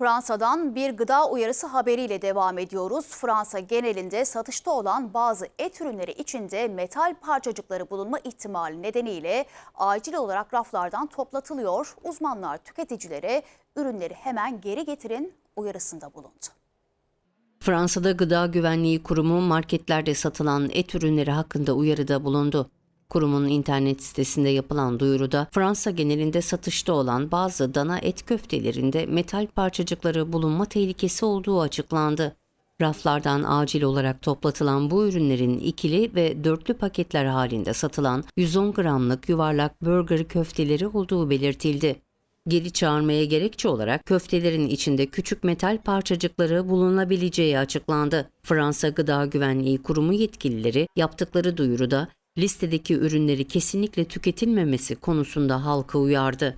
Fransa'dan bir gıda uyarısı haberiyle devam ediyoruz. Fransa genelinde satışta olan bazı et ürünleri içinde metal parçacıkları bulunma ihtimali nedeniyle acil olarak raflardan toplatılıyor. Uzmanlar tüketicilere ürünleri hemen geri getirin uyarısında bulundu. Fransa'da Gıda Güvenliği Kurumu marketlerde satılan et ürünleri hakkında uyarıda bulundu. Kurumun internet sitesinde yapılan duyuruda Fransa genelinde satışta olan bazı dana et köftelerinde metal parçacıkları bulunma tehlikesi olduğu açıklandı. Raflardan acil olarak toplatılan bu ürünlerin ikili ve dörtlü paketler halinde satılan 110 gramlık yuvarlak burger köfteleri olduğu belirtildi. Geri çağırmaya gerekçe olarak köftelerin içinde küçük metal parçacıkları bulunabileceği açıklandı. Fransa Gıda Güvenliği Kurumu yetkilileri yaptıkları duyuruda listedeki ürünleri kesinlikle tüketilmemesi konusunda halka uyardı.